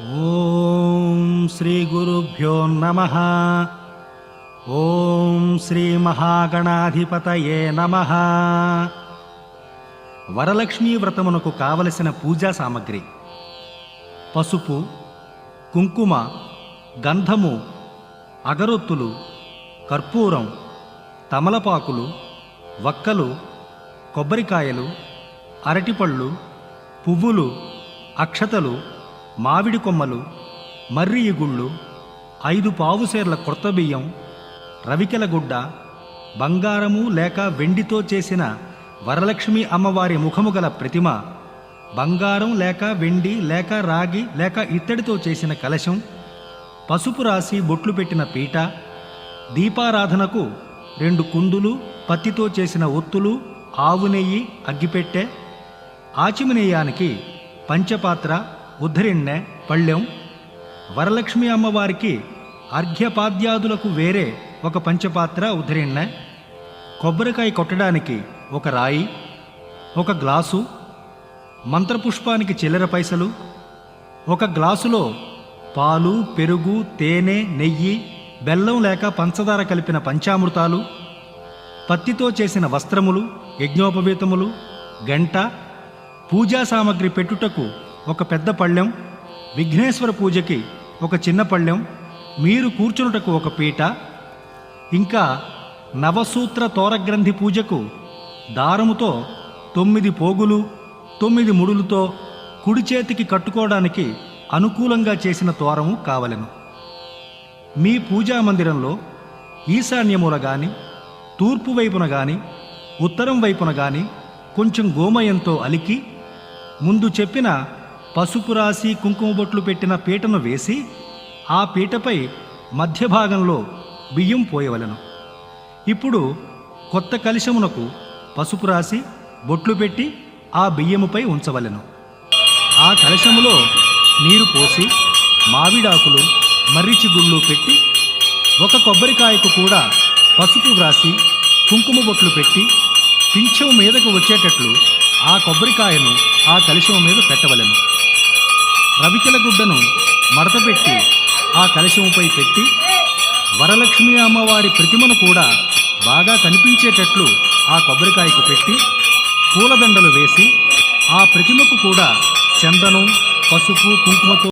ఓం శ్రీ గురుభ్యో నమ. ఓం శ్రీ మహాగణాధిపతయే నమ. వరలక్ష్మీ వ్రతమునకు కావలసిన పూజా సామగ్రి. పసుపు కుంకుమ గంధము అగరొత్తులు కర్పూరం తమలపాకులు వక్కలు కొబ్బరికాయలు అరటిపళ్ళు పువ్వులు అక్షతలు మామిడి కొమ్మలు మర్రి ఇగుళ్ళు ఐదు పావుసేర్ల కొత్త బియ్యం రవికెల గుడ్డ బంగారము లేక వెండితో చేసిన వరలక్ష్మి అమ్మవారి ముఖము గల ప్రతిమ బంగారం లేక వెండి లేక రాగి లేక ఇత్తడితో చేసిన కలశం పసుపు రాసి బొట్లు పెట్టిన పీట దీపారాధనకు రెండు కుందులు పత్తితో చేసిన ఒత్తులు ఆవు నెయ్యి అగ్గిపెట్టె ఆచిమనేయానికి పంచపాత్ర ఉద్ధరిణ్ణె పళ్ళెం. వరలక్ష్మి అమ్మవారికి అర్ఘ్యపాద్యాదులకు వేరే ఒక పంచపాత్ర ఉద్ధరిణ్ణె. కొబ్బరికాయ కొట్టడానికి ఒక రాయి ఒక గ్లాసు మంత్రపుష్పానికి చిల్లర పైసలు ఒక గ్లాసులో పాలు పెరుగు తేనె నెయ్యి బెల్లం లేక పంచదార కలిపిన పంచామృతాలు పత్తితో చేసిన వస్త్రములు యజ్ఞోపవీతములు గంట పూజా సామగ్రి పెట్టుటకు ఒక పెద్ద పళ్ళెం విఘ్నేశ్వర పూజకి ఒక చిన్న పళ్ళెం మీరు కూర్చునుటకు ఒక పీట ఇంకా నవసూత్ర తోరగ్రంథి పూజకు దారముతో తొమ్మిది పోగులు తొమ్మిది ముడులతో కుడి చేతికి కట్టుకోవడానికి అనుకూలంగా చేసిన తోరము కావలెను. మీ పూజా మందిరంలో ఈశాన్యముల గాని తూర్పు వైపున గాని ఉత్తరం వైపున గాని కొంచెం గోమయంతో అలికి ముందు చెప్పిన పసుపు రాసి కుంకుమ బొట్లు పెట్టిన పీటను వేసి ఆ పీటపై మధ్య భాగంలో బియ్యం పోయవలను. ఇప్పుడు కొత్త కలశమునకు పసుపు రాసి బొట్లు పెట్టి ఆ బియ్యముపై ఉంచవలెను. ఆ కలశములో నీరు పోసి మావిడాకులు మర్రిచి గుళ్ళు పెట్టి ఒక కొబ్బరికాయకు కూడా పసుపు వ్రాసి కుంకుమ బొట్లు పెట్టి పింఛం మీదకు వచ్చేటట్లు ఆ కొబ్బరికాయను ఆ కలశం మీద పెట్టవలెను. రవికెల గుడ్డను మడతపెట్టి ఆ కలశముపై పెట్టి వరలక్ష్మి అమ్మవారి ప్రతిమను కూడా బాగా కనిపించేటట్లు ఆ కొబ్బరికాయకు పెట్టి పూలదండలు వేసి ఆ ప్రతిమకు కూడా చందనం పసుపు కుంకుమతో